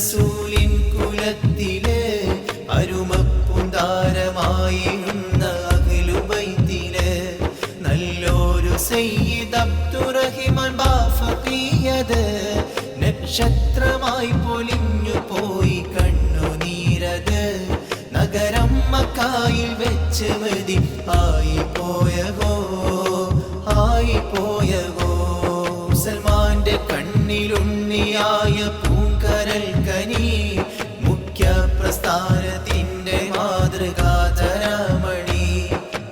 റസൂലിൻ കുലത്തിലെ അരുമപ്പുന്താരമായി അഖിലുബൈത്തിൽ നല്ലൊരു സയ്യിദ് അബ്ദുറഹിമാൻ ബാഫീയത് നക്ഷത്രമായി പൊലിഞ്ഞു പോയി കണ്ണുനീരത് നഗരം മക്കായിൽ വെച്ച് മതി ആയി പോയവോ ആയി പോയവോ സൽമാന്റെ കണ്ണിലുണ്ണിയായ പ്രസ്ഥാനത്തിന്റെ മാതൃകാതരമണി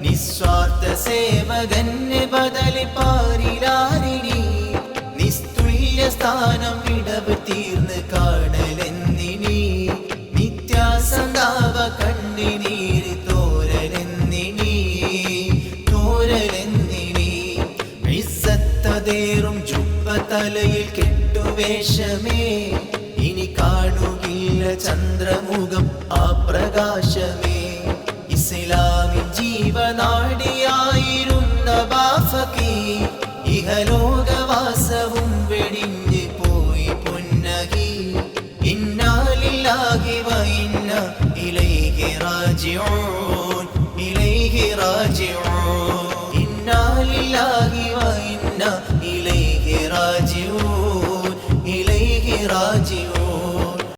നിസ്വാർത്ഥ സേവകന് ബദലി പാരിലാരിണി. നിസ്തുല്യ സ്ഥാനം വിടവ് തീർന്ന് കാണലെന്നിനി. നിത്യാസന്താവ കണ്ണിനീര് തോരലെന്നിനി. ഇസ്സത്തതേറും ജുബ്ബ തലയിൽ കെട്ടുവേഷമേ ഇനി ചന്ദ്രമുഖം ആ പ്രകാശമേ. ഇസ്ലാമി ജീവനാടിയായിരുന്ന ബാഫക്കി. ഇഹലോകവാസവും വെടിഞ്ഞ് പോയി പൊന്നകി. ഇന്നാലില്ലാഹി വൈന്ന ഇലൈഹി റാജിഊൻ. ഇലൈഹി റാജിഊൻ. ഇന്നാലില്ലാഹി വൈന്ന ഇലൈഹി റാജിഊൻ. ഇലൈഹി റാജിഊൻ